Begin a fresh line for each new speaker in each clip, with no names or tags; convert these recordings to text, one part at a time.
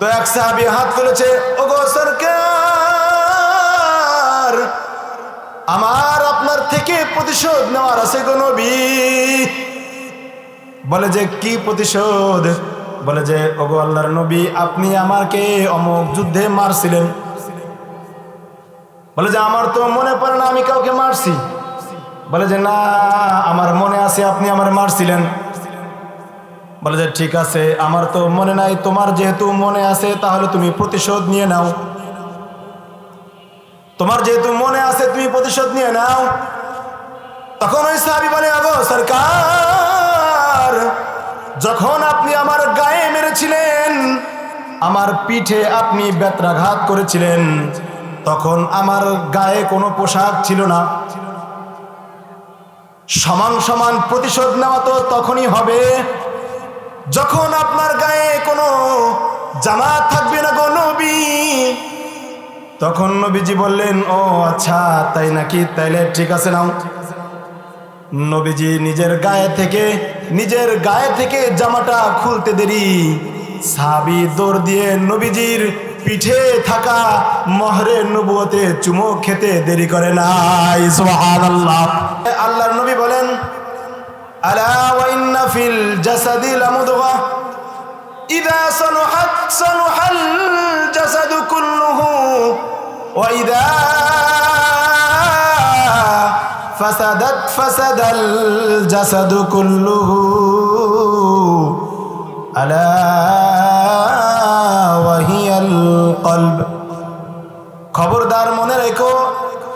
তো এক সাহাবি হাত তুলেছে, ওগো সরকার, আমার আপনার থেকে প্রতিশোধ নেওয়ার আছে গো নবী। বলে যে, কি প্রতিশোধ? বলে যে, ওগো আল্লাহর নবী, আপনি আমাকে অমুক যুদ্ধে মারছিলেন। বলে যে, আমার তো মনে পড়ে না, আমি কাউকে মারছি। বলে যে, না, আমার মনে আছে আপনি আমার মারছিলেন। বলে যে, ঠিক আছে, আমার তো মনে নাই, তোমার যেহেতু মনে আছে, তাহলে তুমি প্রতিশোধ নিয়ে নাও। তোমার যেহেতু মনে আছে, তুমি প্রতিশোধ নিয়ে নাও। তখন ওই সাহাবি বলে, আগো সরকার, যখন আপনি আমার গায়ে মেরেছিলেন, আমার পিঠে আপনি বেত্রাঘাত করেছিলেন, তখন আমার গায়ে কোনো পোশাক ছিল না। সমান সমান প্রতিশোধ নেওয়া তো তখনই হবে। যখন আপনার গায়ে কোনো জামা থাকবে না গো নবী, তখন নবীজি বললেন, ও আচ্ছা তাই নাকি? তাইলে ঠিক আছে নাও। নবীজি নিজের গায়ে থেকে, নিজের গায়ে থেকে জামাটা খুলতে দেরি। সাবি দৌড় দিয়ে নবীজির পিঠে থাকা মহরে নবুয়তে চুমো খেতে দেরি করে নাই আল্লাহ আল্লাহর নবী বলেন ইন্না ফিল জাসাদি লামুদগা। ইদা সলুহাত সলুহাল জাসাদু কুল্লুহু ওয়া ইদা ফাসাদাত ফাসাদাল জাসাদু কুল্লুহু আলা ওয়া হিয়াল খবরদার মনে রেখো,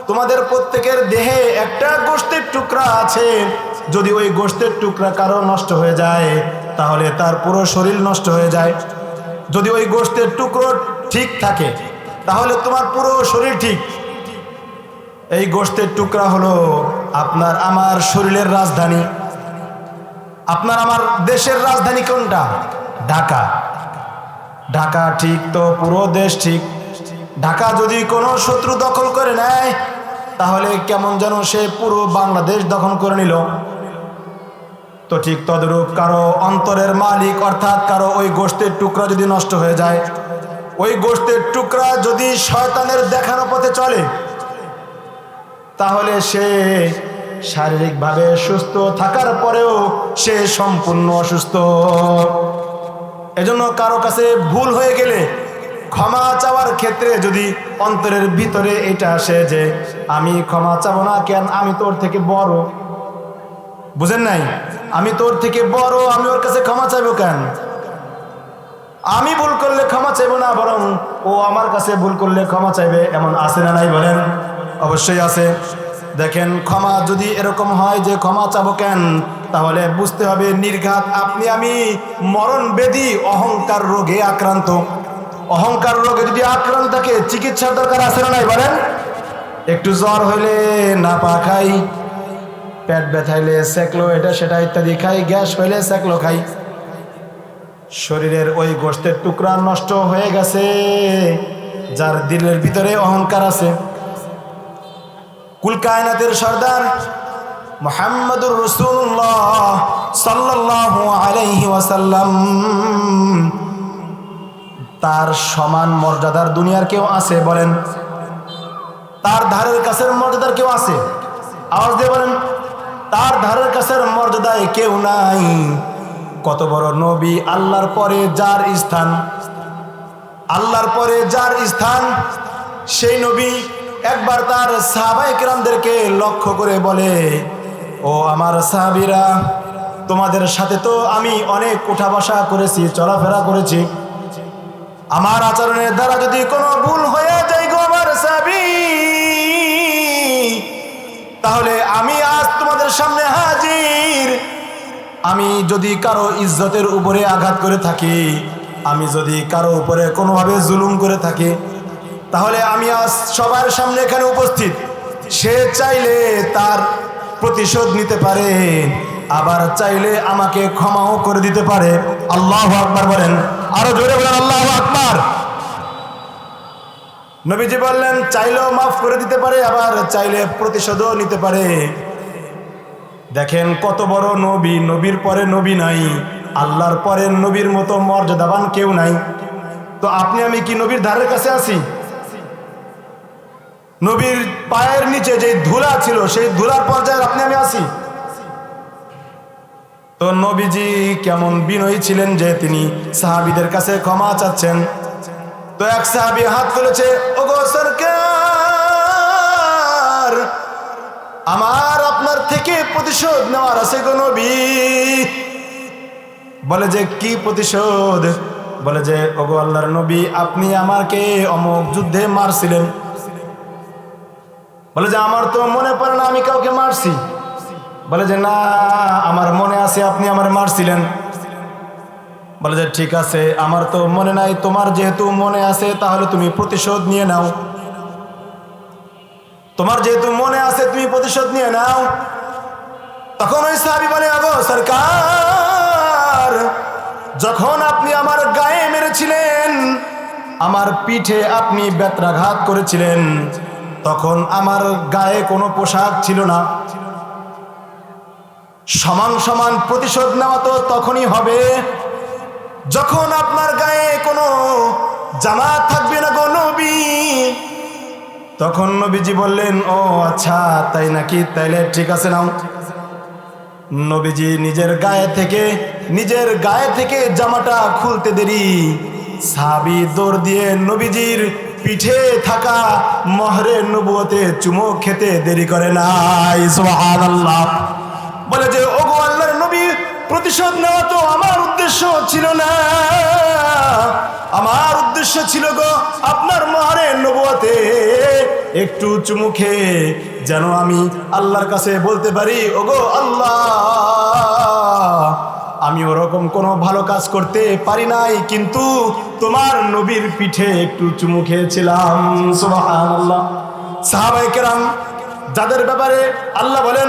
তোমাদের প্রত্যেকের দেহে একটা গোষ্ঠীর টুকরা আছে। যদি ওই গোষ্ঠের টুকরা কারও নষ্ট হয়ে যায়, তাহলে তার পুরো শরীর নষ্ট হয়ে যায়। যদি ওই গোষ্ঠের টুকরো ঠিক থাকে, তাহলে তোমার পুরো শরীর ঠিক। এই গোষ্ঠের টুকরা হলো আপনার আমার শরীরের রাজধানী। আপনার আমার দেশের রাজধানী কোনটা? ঢাকা। ঢাকা ঠিক তো, পুরো দেশ ঠিক। ঢাকা যদি কোনো শত্রু দখল করে নেয়, তাহলে কেমন যেন সে পুরো বাংলাদেশ দখল করে নিল। তো ঠিক তদরূপ কারও অন্তরের মালিক অর্থাৎ কারও ওই গোষ্ঠের টুকরা যদি নষ্ট হয়ে যায়, ওই গোষ্ঠের টুকরা যদি শয়তানের দেখানো পথে চলে, তাহলে সে শারীরিকভাবে সুস্থ থাকার পরেও সে সম্পূর্ণ অসুস্থ। এজন্য কারও কাছে ভুল হয়ে গেলে ক্ষমা চাওয়ার ক্ষেত্রে যদি অন্তরের ভিতরে এটা আসে যে, আমি ক্ষমা চাবো না কেন? আমি তোর থেকে বড়। বুঝেন নাই? আমি তোর থেকে বড়, আমি ওর কাছে ক্ষমা চাইব কেন? আমি ভুল করলে ক্ষমা চাইব না, বরং ও আমার কাছে ভুল করলে ক্ষমা চাইবে, এমন আছে না নাই বলেন? অবশ্যই আছে। দেখেন, ক্ষমা যদি এরকম হয় যে ক্ষমা চাবো কেন, তাহলে বুঝতে হবে নির্ঘাত আপনি আমি মরণ বেদি অহংকার রোগে আক্রান্ত। অহংকার রোগে যদি আক্রান্ত থাকে, চিকিৎসার দরকার আছে না নাই বলেন? একটু জ্বর হইলে না পা খাই পেট ব্যথাইলে সেকলো, এটা সেটা ইত্যাদি খাই, গ্যাস হইলে সেকলো খাই। শরীরের ওই গোষ্ঠের টুকরা নষ্ট হয়ে গেছে, যার দিলের ভিতরে অহংকার আছে। কুল কায়নাতের সর্দার মোহাম্মদুর রসুল্লাহ সাল্লাহ আলাইহি ওয়াসাল্লাম, তার সমান মর্যাদার দুনিয়ার কেউ আছে বলেন? তার ধারের কাছের মর্যাদার কেউ আছে? আওয়াজ দিয়ে বলেন তার ধারের কাছের মর্যাদায় কেউ নাই। কত বড় নবী আল্লাহর পরে যার স্থান? আল্লাহর পরে যার স্থান? সেই নবী একবার তার সাহাবাই কিরামদেরকে লক্ষ্য করে বলে, ও আমার সাহাবিরা, তোমাদের সাথে তো আমি অনেক উঠা বসা করেছি, চলাফেরা করেছি। আমার আচরণের দ্বারা যদি কোনো ভুল হয়ে যায় গো আমার সাবি তাহলে আমি সামনে হাজির। আমি যদি কারও ইজ্জতের উপরে আঘাত করে থাকি, আমি যদি কারও উপরে কোনোভাবে জুলুম করে থাকি, তাহলে আমি আজ সবার সামনে এখানে উপস্থিত। সে চাইলে তার প্রতিশোধ নিতে পারে, আবার চাইলে আমাকে ক্ষমাও করে দিতে পারে। আল্লাহ আকবার বলেন। আরও জোরে বলেন, আল্লাহ আকবার। নবীজি বললেন, চাইলেও মাফ করে দিতে পারে, আবার চাইলে প্রতিশোধও নিতে পারে। দেখেন কত বড় নবী, নবীর পরে নবী নাই, আল্লাহর পরে নবীর মতো মর্যাদাবান কেউ নাই। তো আপনি, আমি কি নবীর ধারের কাছে আছি? নবীর পায়ের নিচে যে ধুলা ছিল, সেই ধুলার পর্যায়ে আপনি, আমি আছি? তো নবীজি কেমন বিনয়ী ছিলেন যে তিনি সাহাবিদের কাছে ক্ষমা চাচ্ছেন। তো এক সাহাবি হাত তুলেছে, ওগো সরকার! আমার আপনার থেকে প্রতিশোধ নেওয়ার আছে নবী। বলে যে, কি প্রতিশোধ? বলে যে, ওগো আল্লাহর নবী, আপনি আমাকে অমুক যুদ্ধে মারছিলেন। বলে যে, আমার তো মনে পড়ে না, আমি কাউকে মারছি। বলে যে, না, আমার মনে আছে, আপনি আমার মারছিলেন। বলে যে, ঠিক আছে, আমার তো মনে নাই, তোমার যেহেতু মনে আছে, তাহলে তুমি প্রতিশোধ নিয়ে নাও। তোমার যেহেতু মনে আছে, তুমি প্রতিশোধ নিয়ে নাও। তখন ওই সাহাবি বলে, আগো সরকার, যখন আপনি আমার গায়ে মেরেছিলেন, আমার পিঠে আপনি বেত্রাঘাত করেছিলেন, তখন আমার গায়ে কোনো পোশাক ছিল না। সমান সমান প্রতিশোধ নেওয়া তো তখনই হবে। যখন আপনার গায়ে কোনো জামা থাকবে না গো নবী তখন নবীজি বললেন, ও আচ্ছা তাই নাকি? তাইলে ঠিক আছে নাও। নবীজি নিজের গায়ে থেকে, নিজের গায়ে থেকে জামাটা খুলতে দেরি। সাবি দৌড় দিয়ে নবীজির পিঠে থাকা মহরে নবুয়তে চুমো খেতে দেরি করে নাই, সুবহানাল্লাহ। বলে যে, ওগো আল্লাহর নবী প্রতিশোধ নেওয়া তো আমার উদ্দেশ্য ছিল না। আমার উদ্দেশ্য ছিল গো, আপনার মহারে নবুয়াতে একটু চুমু খেয়ে যেন আমি আল্লাহর কাছে বলতে পারি, ওগো আল্লাহ, আমি ওরকম কোনো ভালো কাজ করতে পারি নাই, কিন্তু তোমার নবীর পিঠে একটু চুমু খেয়েছিলাম সুবহানাল্লাহ। সাহাবাই কেরাম, যাদের ব্যাপারে আল্লাহ বলেন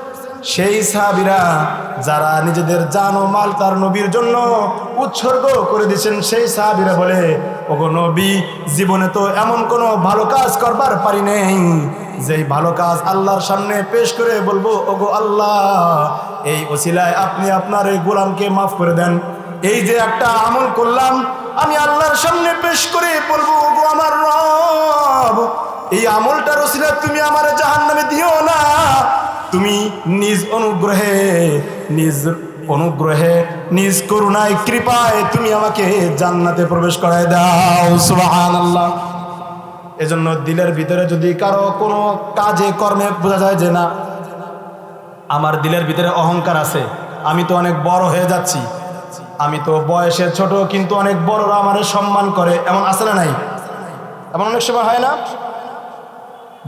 সেই সাহাবিরা যারা নিজেদের জান ও মাল তার নবীর জন্য উৎসর্গ করে দিয়েছেন, সেই সাহাবিরা বলে, ওগো নবী, জীবনে তো এমন কোনো ভালো কাজ করবার পারি নেই। যেই ভালো কাজ আল্লাহর সামনে পেশ করে বলব, ওগো আল্লাহ, এই ওসিলায় আপনি আপনার এই গোলামকে মাফ করে দেন। এই যে একটা আমল করলাম, আমি আল্লাহর সামনে পেশ করে বলব, ওগো আমার রব, এই আমলটার ওসিলা তুমি আমার জাহান নামে দিও না। তুমি নিজ অনুগ্রহে নিজ অনুগ্রহে, নিজ করুণায়, কৃপায় তুমি আমাকে জান্নাতে প্রবেশ করায় দাও। সুবহানাল্লাহ। এজন্য দিলের ভিতরে যদি কারও কোনো কাজে, কর্মে বোঝা যায় যে না, আমার দিলের ভিতরে অহংকার আছে, আমি তো অনেক বড় হয়ে যাচ্ছি। আমি তো বয়সে ছোট, কিন্তু অনেক বড়রা আমার সম্মান করে। এমন না নাই? এমন অনেক সময় হয় না?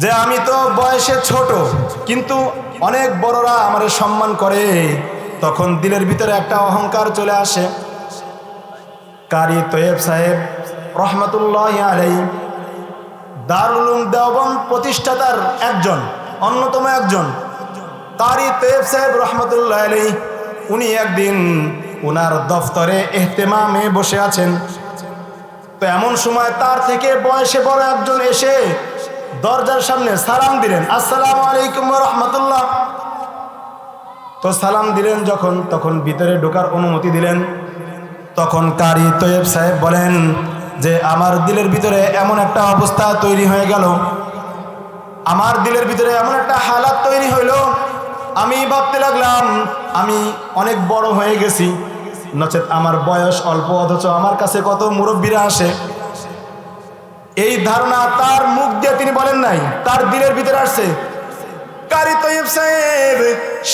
যে আমি তো বয়সে ছোট, কিন্তু অনেক বড়রা আমার সম্মান করে। তখন দিলের ভিতরে একটা অহংকার চলে আসে। কারি তয়েব সাহেব রহমতুল্লাহ আলাই দারুল উলুম দেওবন্দ প্রতিষ্ঠাতার একজন, অন্যতম একজন। কারি তয়েব সাহেব রহমতুল্লাহ আলাই উনি একদিন ওনার দফতরে এহতেমামে বসে আছেন। তো এমন সময় তার থেকে বয়সে বড় একজন এসে দরজার সামনে সালাম দিলেন, আসসালাম আলাইকুম রহমতুল্লাহ। তো সালাম দিলেন যখন, তখন ভিতরে ঢোকার অনুমতি দিলেন। তখন কারি তৈব সাহেব বলেন যে, আমার দিলের ভিতরে এমন একটা অবস্থা তৈরি হয়ে গেল। আমার দিলের ভিতরে এমন একটা হালাত তৈরি হইল। আমি ভাবতে লাগলাম, আমি অনেক বড় হয়ে গেছি। নচেত আমার বয়স অল্প, অথচ আমার কাছে কত মুরব্বীরা আসে। এই ধারণা তার মুখ দিয়ে তিনি বলেন নাই, তার দিলের ভিতরে আসছে। কারি তৈব সাহেব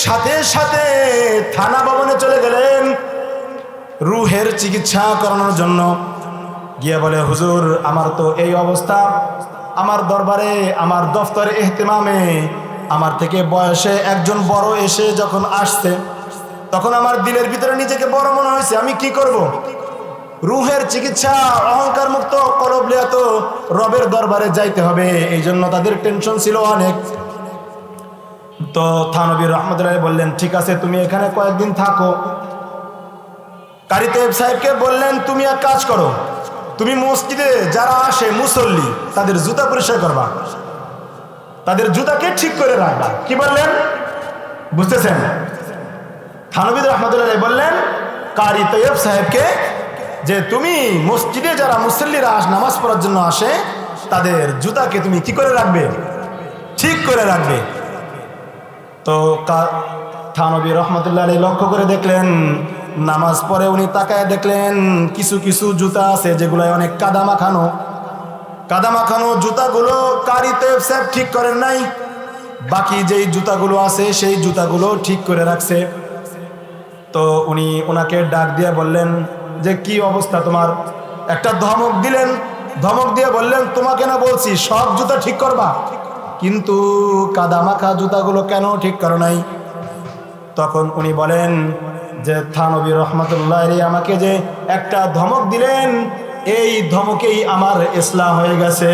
সাথে সাথে থানা ভবনে চলে গেলেন রুহের চিকিৎসা করানোর জন্য। গিয়ে বলে, হুজুর, আমার তো এই অবস্থা। আমার দরবারে, আমার দফতরে এহতেমামে, আমার থেকে বয়সে একজন বড় এসে যখন আসছে, তখন আমার দিলের ভিতরে নিজেকে বড় মনে হয়েছে। আমি কি করব। রুহের চিকিৎসা, অহংকার মুক্ত কলবলিয়াত রবের দরবারে যাইতে হবে। এই জন্য তাদের টেনশন ছিল অনেক। তো থানবীর রহমতুল্লাহ বললেন, ঠিক আছে, তুমি এখানে কয়েকদিন থাকো। কারিতেব সাহেবকে বললেন, তুমি এক কাজ করো। তুমি মসজিদে যারা আসে, মুসল্লি, তাদের জুতা পরিষ্কার করবা। তাদের জুতাকে ঠিক করে রাখবা। কি বললেন? বুঝতেছেন? থানবিদ রহমতুল্লাহ বললেন, কারি তৈয়ব সাহেবকে যে তুমি মসজিদে যারা মুসল্লিরা আস নামাজ পড়ার জন্য আসে, তাদের জুতাকে তুমি কি করে রাখবে? ঠিক করে রাখবে। তো থানবী রহমতুল্লাহ আলী লক্ষ্য করে দেখলেন, নামাজ পড়ে উনি তাকায় দেখলেন, কিছু কিছু জুতা আছে যেগুলো অনেক কাদা মাখানো। কাদা মাখানো জুতাগুলো কারিতে স্যাপ ঠিক করেন নাই। বাকি যেই জুতাগুলো আছে, সেই জুতাগুলো ঠিক করে রাখছে। তো উনি ওনাকে ডাক দিয়ে বললেন যে কি অবস্থা তোমার? একটা ধমক দিলেন, ধমক দিয়ে বললেন, তোমাকে না বলছি, সব জুতা ঠিক করবা? কিন্তু কাদা মাখা জুতাগুলো কেন ঠিক করো নাই? তখন উনি বলেন, যে থানবী রহমতুল্লাহ আমাকে যে একটা ধমক দিলেন, এই ধমকেই আমার ইসলাম হয়ে গেছে।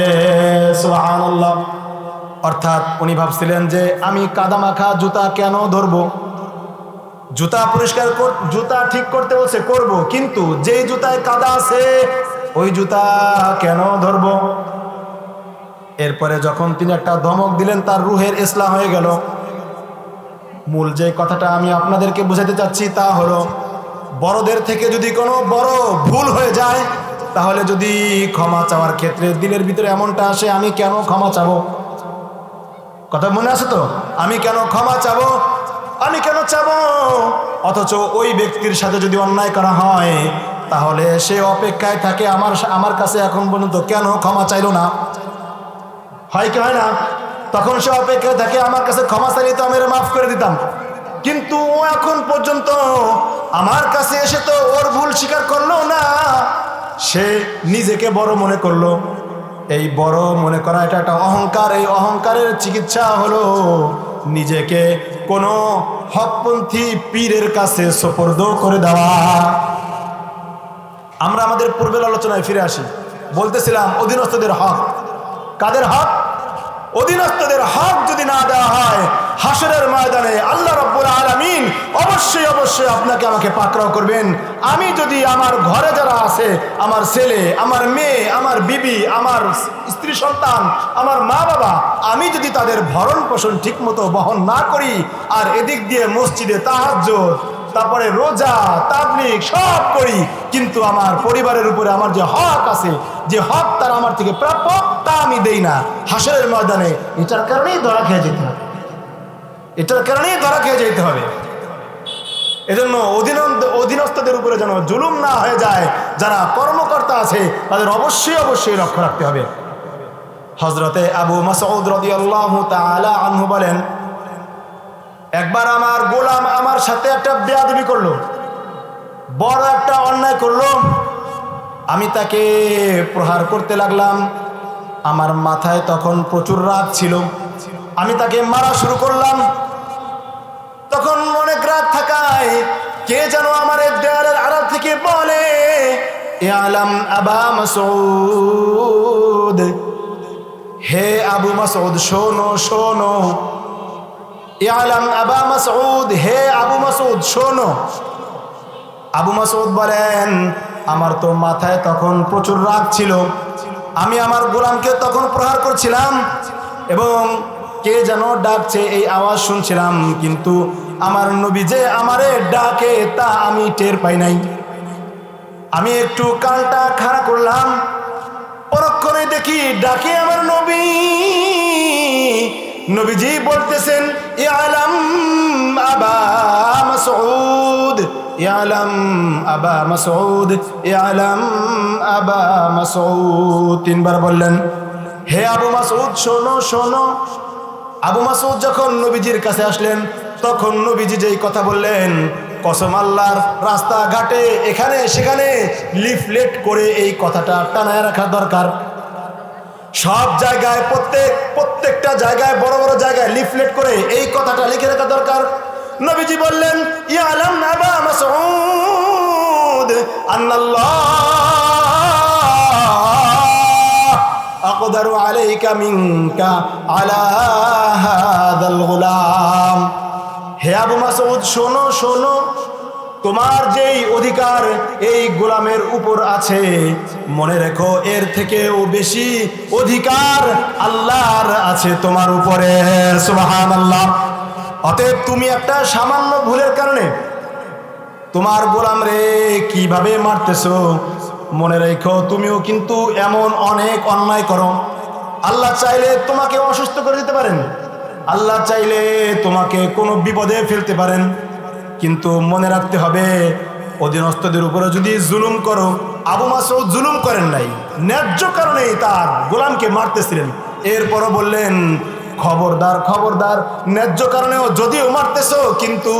অর্থাৎ উনি ভাবছিলেন যে আমি কাদা মাখা জুতা কেন ধরবো? জুতা পরিষ্কার কর, জুতা ঠিক করতে বলছে, করব। কিন্তু যেই জুতায় কাদা আছে, ওই জুতা কেন ধরবো? এরপরে যখন তিনি একটা ধমক দিলেন, তার রুহের ইসলাম হয়ে গেল। মূল যে কথাটা আমি আপনাদেরকে বোঝাতে চাচ্ছি তা হলো, বড়দের থেকে যদি কোনো বড় ভুল হয়ে যায়, তাহলে যদি ক্ষমা চাওয়ার ক্ষেত্রে দিলের ভিতরে এমনটা আসে, আমি কেন ক্ষমা চাবো? কথা মনে আছে তো? আমি কেন ক্ষমা চাবো? আমি কেন চাবো? অথচ ওই ব্যক্তির সাথে যদি অন্যায় করা হয়, তাহলে সে অপেক্ষায় থাকে আমার আমার কাছে এখন পর্যন্ত। কেন? ক্ষমা চাইলো না। হয় কি হয় না? তখন সে অপেক্ষায় থাকে, আমার কাছে ক্ষমা চাইলে তো আমি মাফ করে দিতাম। কিন্তু ও এখন পর্যন্ত আমার কাছে এসে তো ওর ভুল স্বীকার করল না। সে নিজেকে বড় মনে করল। এই বড় মনে করা, এটা একটা অহংকার। এই অহংকারের চিকিৎসা হলো নিজেকে কোনো হকপন্থী পীরের কাছে সোপর্দ করে দেওয়া। আমরা আমাদের পূর্বের আলোচনায় ফিরে আসি। বলতেছিলাম, অধীনস্থদের হক। কাদের হক? অধীনস্থদের হক যদি না দেওয়া হয়, হাসরের অবশ্যই অবশ্যই আপনাকে আমাকে পাকড়াও করবেন। আমি যদি আমার ঘরে যারা আছে, আমার ছেলে, আমার মেয়ে, আমার বিবি, আমার স্ত্রী সন্তান, আমার মা বাবা আমি যদি তাদের ভরণ পোষণ ঠিকমতো বহন না করি, আর এদিক দিয়ে মসজিদে তাহাজ্জুদ, তারপরে রোজা তাবলিক সব করি, কিন্তু আমার পরিবারের উপরে আমার যে হক আছে, যে হক তার আমার থেকে প্রাপ্য, তা আমি দেই না। হাসরের ময়দানে এটার কারণেই ধরা খেয়ে যেতে হবে। এটার কারণেই ধরা খেয়ে যেতে হবে। এজন্য অধীন অধীনস্থদের উপরে যেন জুলুম না হয়ে যায়, যারা কর্মকর্তা আছে, তাদের অবশ্যই অবশ্যই লক্ষ্য রাখতে হবে। হজরতে আবু মাসউদ রাদিয়াল্লাহু তাআলা আনহু বলেন, একবার আমার গোলাম আমার সাথে একটা বেয়াদবি করল, বড় একটা অন্যায় করল, আমি তাকে প্রহার করতে লাগলাম। আমার মাথায় তখন প্রচুর রাগ ছিল। আমি তাকে মারা শুরু করলাম। তখন অনেক রাগ থাকায় কে যেন আমার দেয়ালের আড়াল থেকে বলে আলাম আবা মাসউদ। হে আবু মাসউদ, শোনো শোনো। ইয়ালাম আবা মাসউদ, হে আবু মাসউদ, শোনো। আবু মাসউদ বলেন, আমার তো মাথায় তখন প্রচুর রাগ ছিল। আমি আমার গোলামকে তখন প্রহার করছিলাম এবং কে যেন ডাকছে এই আওয়াজ শুনছিলাম, কিন্তু আমার নবী যে আমারে ডাকে তা আমি টের পাই নাই। আমি একটু কানটা খাড়া করলাম পরক্ষণে দেখি ডাকে আমার নবী। নবীজি বলতেছেন, ইয়ালাম আবা মাসউদ, ইয়ালাম আবা মাসউদ, ইয়ালাম আবা মাসউদ। তিনবার বললেন, হে আবু মাসউদ, শোনো শোনো। আবু মাসউদ যখন নবীজির কাছে আসলেন তখন নবীজি যেই কথা বললেন, কসম আল্লাহর রাস্তাঘাটে এখানে সেখানে লিফলেট করে এই কথাটা টানায় রাখা দরকার। সব জায়গায়, প্রত্যেক, প্রত্যেকটা জায়গায়, বড় বড় জায়গায় লিফলেট করে এই কথাটা লিখে রাখা দরকার। নবীজি বললেন ইয়ালাম আবা মাসউদ, আন্নাল্লাহ আকদারু আলাইকা মিনকা আলা হাদাল গোলাম। হে আবু মাসউদ, শোনো শোনো। তোমার যেই অধিকার এই গোলামের উপর আছে, মনে রেখো, এর থেকেও বেশি অধিকার আল্লাহর আছে তোমার উপরে। সুবাহান আল্লাহ অতএব তুমি একটা সামান্য ভুলের কারণে তোমার গোলাম রে কীভাবে মারতেছো, মনে রেখো, তুমিও কিন্তু এমন অনেক অন্যায় করো। আল্লাহ চাইলে তোমাকে অসুস্থ করে দিতে পারেন। আল্লাহ চাইলে তোমাকে কোনো বিপদে ফেলতে পারেন, কিন্তু মনে রাখতে হবে, অধীনস্থদের উপরে যদি জুলুম করো, আবু মাসও জুলুম করেন নাই। ন্যায্য কারণেই তার গোলামকে মারতেছিলেন। এরপরও বললেন খবরদার খবরদার। ন্যায্য কারণেও যদিও মারতেছ, কিন্তু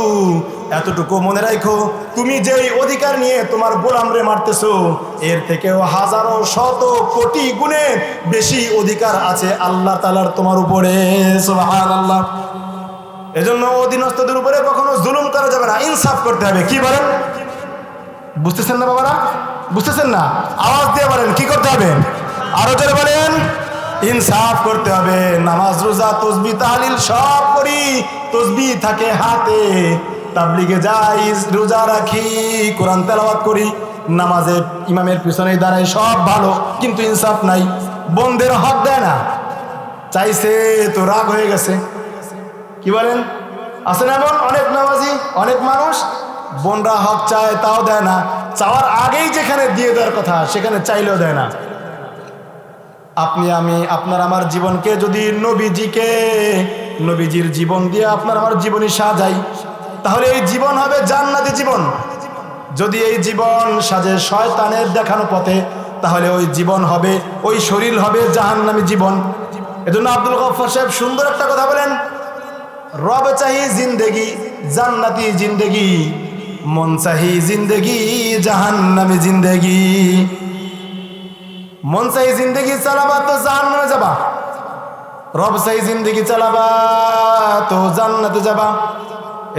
এতটুকু মনে রাখো তুমি যেই অধিকার নিয়ে তোমার গোলামরে মারতেছো, এর থেকেও হাজারো শত কোটি গুণে বেশি অধিকার আছে আল্লাহ তালার তোমার উপরে। সুবহানাল্লাহ। এজন্য অধীনস্থদের উপরে কখনো জুলুম করা যাবে না, ইনসাফ করতে হবে। কি বলেন? বুঝতেছেন না বাবারা? বুঝতেছেন না? আওয়াজ দিয়ে বলেন, কি করতে হবে? আরও জোরে বলেন। ইনসাফ করতে হবে, নামাজ, রোজা, তসবি, তাহলিল সব করি। তসবি থাকে হাতে। তাবলিগে যাই রোজা রাখি, কোরআন তেলাওয়াত করি। নামাজে ইমামের পিছনে দাঁড়াই, সব ভালো, কিন্তু ইনসাফ নাই। বন্ধের হক দেয় না। চাইছে তো রাগ হয়ে গেছে। কি বলেন? আছে না এমন অনেক নামাজি, অনেক মানুষ। বোনরা হক চায়, তাও দেয় না। চাওয়ার আগেই যেখানে দিয়ে দেওয়ার কথা, সেখানে চাইলেও দেয় না। আপনি, আমি, আপনার, আমার জীবনকে যদি নবীজিকে, নবীজির জীবন দিয়ে আপনার, আমার জীবনী সাজাই, তাহলে এই জীবন হবে জান্নাতি জীবন। যদি এই জীবন সাজে শয়তানের দেখানো পথে, তাহলে ওই জীবন হবে, ওই শরীর হবে জাহান্নামী জীবন। এজন্য আব্দুল গফর সাহেব সুন্দর একটা কথা বলেন, রব চাহি জিন্দেগি, জান্নাতি জিন্দেগি, মন চাহি জিন্দেগি, জাহান্নামী জিন্দেগি। মন চাই জিন্দেগি চালাবা, তো জাহান্নামে যাবা। রব চাহি জিন্দেগি চালাবা, তো জান্নাতে যাবা।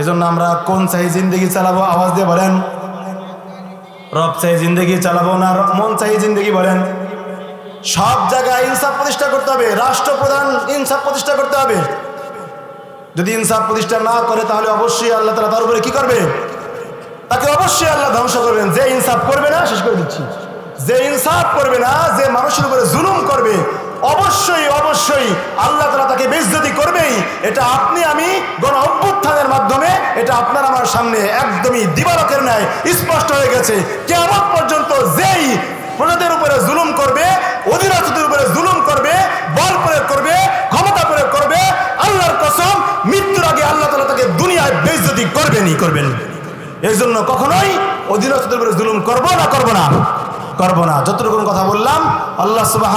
এজন্য আমরা কোন চাই জিন্দেগি চালাবো, আওয়াজ দিয়ে বলেন। রব চাহি জিন্দেগি চালাবো না মন চাই জিন্দেগি বলেন। সব জায়গায় ইনসাফ প্রতিষ্ঠা করতে হবে, রাষ্ট্রপ্রধান ইনসাফ প্রতিষ্ঠা করতে হবে। যদি ইনসাফ প্রতিষ্ঠা না করে, তাহলে অবশ্যই আল্লাহ তালা তার উপরে কি করবে? তাকে অবশ্যই আল্লাহ ধ্বংস করবেন। যে ইনসাফ করবে না, শেষ করে দিচ্ছি। যে ইনসাফ করবে না, যে মানুষের উপরে জুলুম করবে, অবশ্যই অবশ্যই আল্লাহ তালা তাকে বেজ্জতি করবেই। এটা আপনি, আমি গণ অভ্যুত্থানের মাধ্যমে এটা আপনার আমার সামনে একদমই দিবালকের ন্যায় স্পষ্ট হয়ে গেছে। কেমন পর্যন্ত যেই প্রজাদের উপরে জুলুম করবে অধীনস্থদের উপরে জুলুম করবে, বল প্রয়োগ করবে, ক্ষমতা প্রয়োগ করবে, আল্লাহর কসম, মৃত্যুর আগে আল্লাহ তালা তাকে দুনিয়ায় বেজ্জতি করবেনই করবেন। এই জন্য কখনোই অধীনস্থদের উপরে জুলুম করব না করব না। করব না। যতটুকুন কথা বললাম আল্লাহ সুবাহ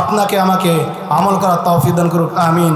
আপনাকে আমাকে আমল করার তৌফিদান করুক আমিন।